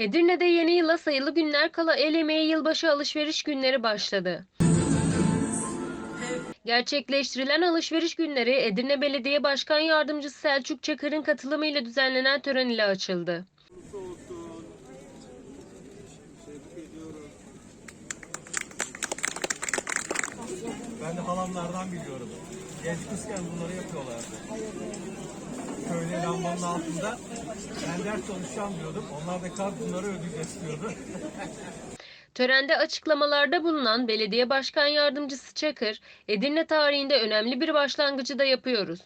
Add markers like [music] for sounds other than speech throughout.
Edirne'de yeni yıla sayılı günler kala el emeği yılbaşı alışveriş günleri başladı. Gerçekleştirilen alışveriş günleri Edirne Belediye Başkan Yardımcısı Selçuk Çakır'ın katılımıyla düzenlenen tören ile açıldı. Ben de halamlardan biliyorum. Genç kızken bunları yapıyorlardı. Köyde lambanın altında ben ders çalışacağım diyordum. Onlar da kaz bunları ödeyeceğiz diyordu. [laughs] Törende açıklamalarda bulunan Belediye Başkan Yardımcısı Çakır, Edirne tarihinde önemli bir başlangıcı da yapıyoruz.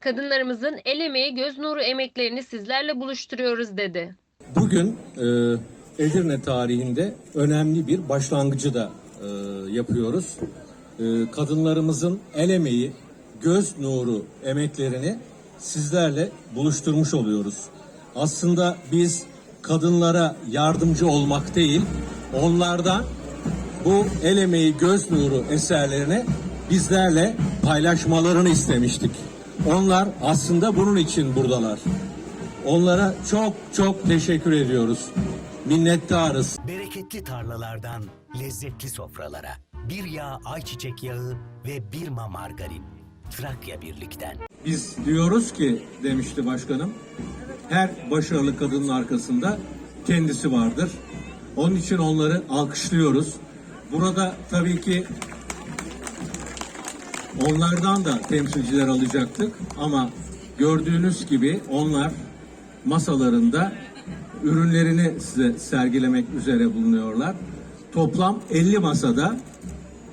Kadınlarımızın el emeği, göz nuru emeklerini sizlerle buluşturuyoruz dedi. Bugün e, Edirne tarihinde önemli bir başlangıcı da e, yapıyoruz. E, kadınlarımızın el emeği, göz nuru emeklerini sizlerle buluşturmuş oluyoruz. Aslında biz kadınlara yardımcı olmak değil, onlardan bu el emeği, göz nuru eserlerini bizlerle paylaşmalarını istemiştik. Onlar aslında bunun için buradalar. Onlara çok çok teşekkür ediyoruz. Minnettarız. Bereketli tarlalardan lezzetli sofralara. Bir yağ ayçiçek yağı ve bir ma margarin. Trakya Birlik'ten. Biz diyoruz ki demişti başkanım. Her başarılı kadının arkasında kendisi vardır. Onun için onları alkışlıyoruz. Burada tabii ki onlardan da temsilciler alacaktık ama gördüğünüz gibi onlar masalarında ürünlerini size sergilemek üzere bulunuyorlar. Toplam 50 masada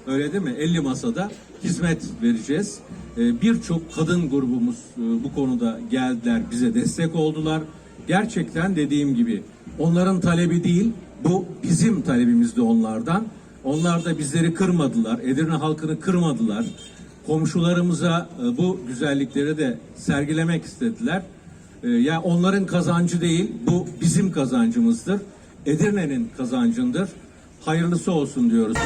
öyle değil mi? 50 masada hizmet vereceğiz. Ee, Birçok kadın grubumuz e, bu konuda geldiler, bize destek oldular. Gerçekten dediğim gibi onların talebi değil, bu bizim talebimiz de onlardan. Onlar da bizleri kırmadılar, Edirne halkını kırmadılar. Komşularımıza e, bu güzellikleri de sergilemek istediler. Ee, Ya onların kazancı değil, bu bizim kazancımızdır. Edirne'nin kazancındır. Hayırlısı olsun diyoruz.